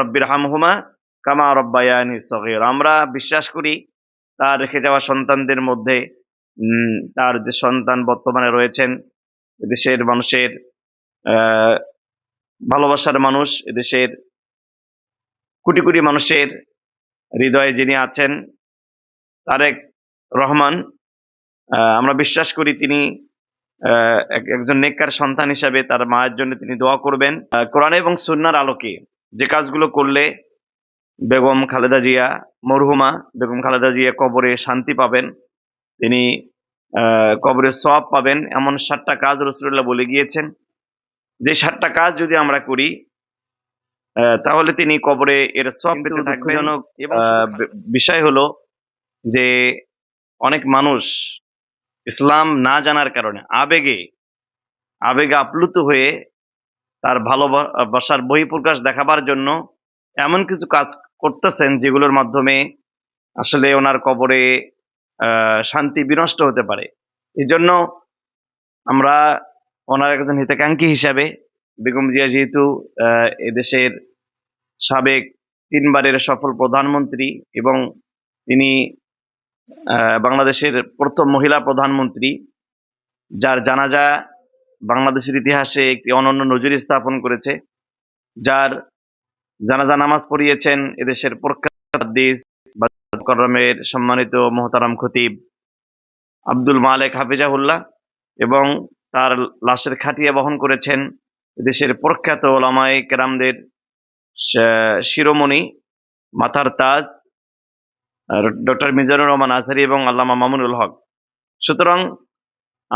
রব্বির হামহুমা কামা রব্বায়ানি সগীর। আমরা বিশ্বাস করি তার রেখে যাওয়া সন্তানদের মধ্যে তার যে সন্তান বর্তমানে রয়েছেন, এদেশের মানুষের ভালোবাসার মানুষ, এদেশের কোটি কোটি মানুষের হৃদয়ে যিনি আছেন, তারেক রহমান আমরা বিশ্বাস করি তিনি একজন নেককার সন্তান হিসাবে তার মায়ের জন্য তিনি দোয়া করবেন। কোরআন এবং সুন্নার আলোকে যে কাজগুলো করলে বেগম খালেদা জিয়া মরহুমা বেগম খালেদা জিয়া কবরে শান্তি পাবেন তিনি কবরে সব পাবেন এমন সাতটা কাজ রসুল্লাহ বলে গিয়েছেন। যে সাতটা কাজ যদি আমরা করি তাহলে তিনি কবরে এর সব পেতে থাকবেন। বিষয় হলো যে অনেক মানুষ ইসলাম না জানার কারণে আবেগে আবেগে আপ্লুত হয়ে তার ভালোবাসার বহিঃপ্রকাশ দেখাবার জন্য এমন কিছু কাজ করতেছেন যেগুলোর মাধ্যমে আসলে ওনার কবরে শান্তি বিনষ্ট হতে পারে। এই জন্য আমরা ওনার একজন হিতাকাঙ্ক্ষী হিসাবে বেগম জিয়া যেহেতু এদেশের সাবেক তিনবারের সফল প্রধানমন্ত্রী এবং তিনি বাংলাদেশের প্রথম মহিলা প্রধানমন্ত্রী, যার জানাজা বাংলাদেশের ইতিহাসে একটি অনন্য নজর স্থাপন করেছে, যার জানাজা নামাজ পড়িয়েছেন এদেশের প্রখ্যাত হাদিস করমের সম্মানিত মোহতারাম খতিব আব্দুল মালেক হাফিজাহুল্লাহ এবং তার লাশের খাটিয়া বহন করেছেন দেশের প্রখ্যাত ওলামায়ে কেরামদের শিরোমণি মাথার তাজ ডক্টর মিজানুর রহমান আজহারি এবং আল্লামা মামুনুল হক। সুতরাং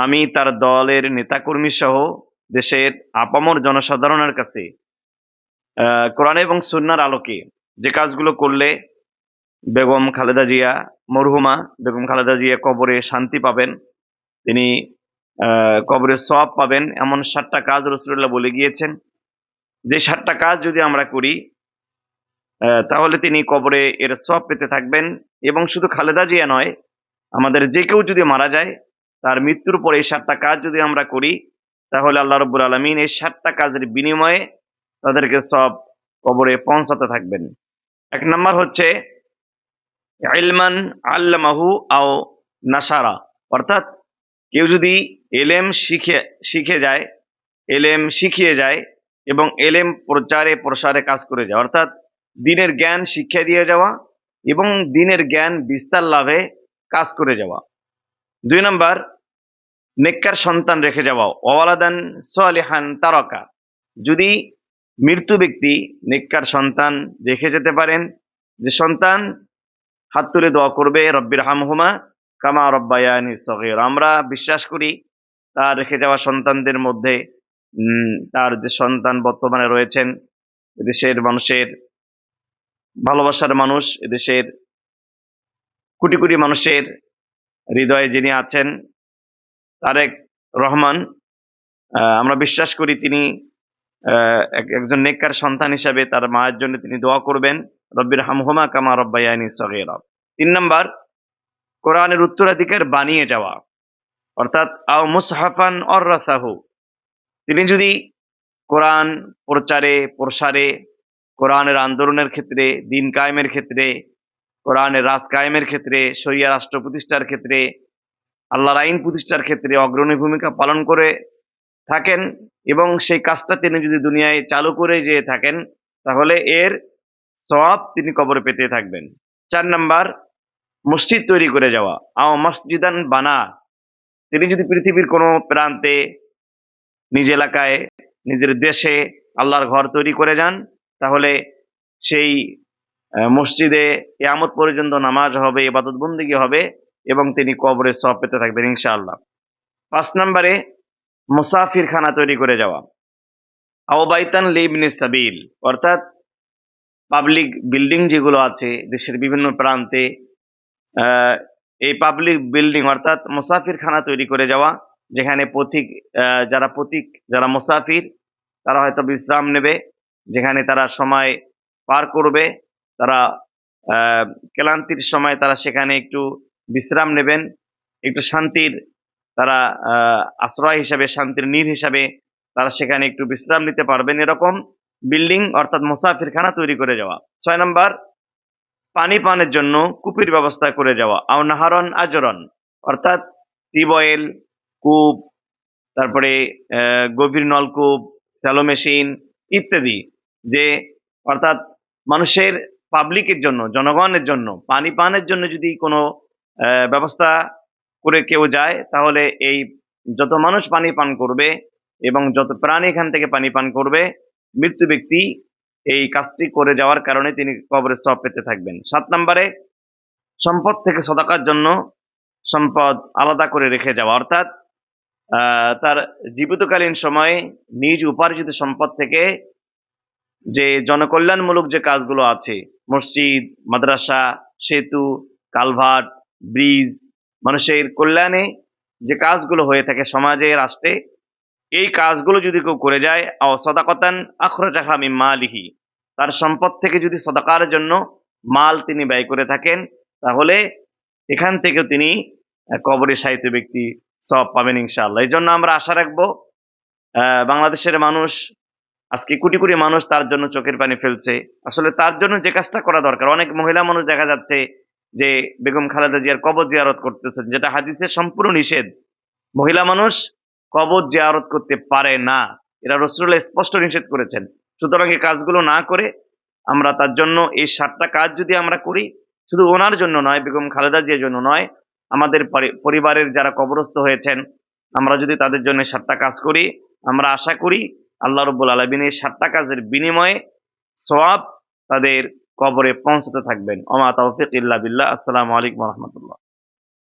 আমি তার দলের নেতাকর্মী সহ দেশের আপামর জনসাধারণের কাছে কোরআন এবং সুন্নার আলোকে যে কাজগুলো করলে বেগম খালেদা জিয়া মরহুমা, বেগম খালেদা জিয়া কবরে শান্তি পাবেন, তিনি কবরে সব পাবেন, এমন সাতটা কাজ রসুল্লাহ বলে গিয়েছেন। যে সাতটা কাজ যদি আমরা করি তাহলে তিনি কবরে এর সব পেতে থাকবেন। এবং শুধু খালেদা জিয়া নয়, আমাদের যে কেউ যদি মারা যায় তার মৃত্যুর পরে এই সাতটা কাজ যদি আমরা করি, তাহলে আল্লাহ রব্বুল আলমিন এই সাতটা কাজের বিনিময়ে তাদেরকে সব কবরে পৌঁছাতে থাকবেন। এক নম্বর হচ্ছে ইলমান আল্লামাহু আও নাসারা। অর্থাৎ কেউ যদি এলেম শিখে শিখে যায়, এলেম শিখিয়ে যায় এবং এলেম প্রচারে, প্রসারে কাজ করে যায়, অর্থাৎ দিনের জ্ঞান শিক্ষা দিয়ে যাওয়া এবং দিনের জ্ঞান বিস্তার লাভে কাজ করে যাওয়া। দুই নম্বর, নেককার সন্তান রেখে যাওয়া। ওয়ালাদান সালিহান তারকা। যদি মৃত্যু ব্যক্তি নেককার সন্তান রেখে যেতে পারেন, যে সন্তান হাত তুলে দোয়া করবে, রব্বির হামহুমা কামা রব্বায়ানি সগীর। আমরা বিশ্বাস করি, তার রেখে যাওয়া সন্তানদের মধ্যে তার যে সন্তান বর্তমানে রয়েছেন, এদেশের মানুষের ভালোবাসার মানুষ, এদেশের কোটি কোটি মানুষের হৃদয়ে যিনি আছেন, তারেক রহমান আমরা বিশ্বাস করি তিনি একজন নেককার সন্তান হিসাবে তার মায়ের জন্য তিনি দোয়া করবেন, রব্বির হামহুমা কামা রব্বায়ানি সগীরা। তিন নম্বর, কোরআনের উত্তরাধিকার বানিয়ে যাওয়া, অর্থাৎ আও মুসহাফান অর রাসাহু তিনি যদি কোরআন প্রচারে, প্রসারে, কোরআনের আন্দোলনের ক্ষেত্রে, দিন কায়েমের ক্ষেত্রে কোরআনের রাজ কায়েমের ক্ষেত্রে, শরিয়া রাষ্ট্র প্রতিষ্ঠার ক্ষেত্রে, আল্লাহর আইন প্রতিষ্ঠার ক্ষেত্রে অগ্রণী ভূমিকা পালন করে থাকেন এবং সেই কাজটা তিনি যদি দুনিয়ায় চালু করে যেয়ে থাকেন, তাহলে এর সওয়াব তিনি কবরে পেতে থাকবেন। চার নাম্বার, মসজিদ তৈরি করে যাওয়া। আও মসজিদান বানা। তিনি যদি পৃথিবীর কোনো প্রান্তে, নিজ এলাকায়, নিজের দেশে আল্লাহর ঘর তৈরি করে যান, তাহলে সেই মসজিদে ইয়ামত পর্যন্ত নামাজ হবে ইবাদত বন্দিগি হবে এবং তিনি কবরে সব পেতে থাকবেন ইনশাআল্লাহ। পাঁচ নম্বরে মুসাফির খানা তৈরি করে যাওয়া। আওবাইতান লিবনে সাবিল, অর্থাৎ পাবলিক বিল্ডিং যেগুলো আছে দেশের বিভিন্ন প্রান্তে এই পাবলিক বিল্ডিং অর্থাৎ মুসাফির খানা তৈরি করে যাওয়া, যেখানে পথিক যারা পথিক, যারা মুসাফির, তারা হয়তো বিশ্রাম নেবে, যেখানে তারা সময় পার করবে তারা ক্লান্তির সময় তারা সেখানে একটু বিশ্রাম নেবেন, একটু শান্তির তারা আশ্রয় হিসাবে, শান্তির নীড় হিসাবে তারা সেখানে একটু বিশ্রাম নিতে পারবেন। এরকম বিল্ডিং অর্থাৎ মুসাফিরখানা তৈরি করে যাওয়া। ছয় নম্বর, পানি পানের জন্য কূপের ব্যবস্থা করে যাওয়া। আও নাহারন আজরন, অর্থাৎ টিউবওয়েল কূপ, তারপরে গভীর নলকূপ, স্যালো মেশিন ইত্যাদি, যে অর্থাৎ মানুষের পাবলিকের জন্য, জনগণের জন্য পানি পানের জন্য যদি কোনো ব্যবস্থা করে কেউ যায়, তাহলে এই যত মানুষ পানি পান করবে এবং যত প্রাণী এখান থেকে পানি পান করবে, মৃত্যু ব্যক্তি এই কাজটি করে যাওয়ার কারণে তিনি কবরের সব পেতে থাকবেন। সাত নম্বরে, সম্পদ থেকে সদাকার জন্য সম্পদ আলাদা করে রেখে যাওয়া, অর্থাৎ তার জীবিতকালীন সময়ে নিজ উপার্জিত সম্পদ থেকে যে জনকল্যাণমূলক যে কাজগুলো আছে, মসজিদ, মাদ্রাসা, সেতু, কালভার্ট, ব্রিজ, মানুষের কল্যাণে যে কাজগুলো হয়ে থাকে সমাজে, রাষ্ট্রে, এই কাজগুলো যদি কেউ করে যায় সদাকতান আখরাজাহা মিম্মা লিহি তার সম্পদ থেকে যদি সদাকার জন্য মাল তিনি ব্যয় করে থাকেন, তাহলে এখান থেকে তিনি কবরে সাহিত্য ব্যক্তি সব পাবেন ইনশাআল্লাহ। এই জন্য আমরা আশা রাখব বাংলাদেশের মানুষ আজকে কোটি কোটি মানুষ তার জন্য চোখের পানি ফেলছে। আসলে তার জন্য যে কাজটা করা দরকার, অনেক মহিলা মানুষ দেখা যাচ্ছে যে বেগম খালেদা জিয়ার কবর জিয়ারত করতেছেন, যেটা হাদিসের সম্পূর্ণ নিষেধ। মহিলা মানুষ কবর জিয়ারত করতে পারে না। এরা রসুল্লাহ স্পষ্ট নিষেধ করেছেন। সুতরাং এই কাজগুলো না করে আমরা তার জন্য এই সাতটা কাজ যদি আমরা করি, শুধু ওনার জন্য নয়, বেগম খালেদা জিয়ার জন্য নয়, আমাদের পরিবারের যারা কবরস্থ হয়েছেন, আমরা যদি তাদের জন্য সাতটা কাজ করি, আমরা আশা করি আল্লাহ রব্বুল আলমিন এই সাতটা কাজের বিনিময়ে সওয়াব তাদের কবরে পৌঁছাতে থাকবেন। অমা তৌফিক ইল্লা বিল্লাহ। আসসালামু আলাইকুম রহমতুল্লাহ।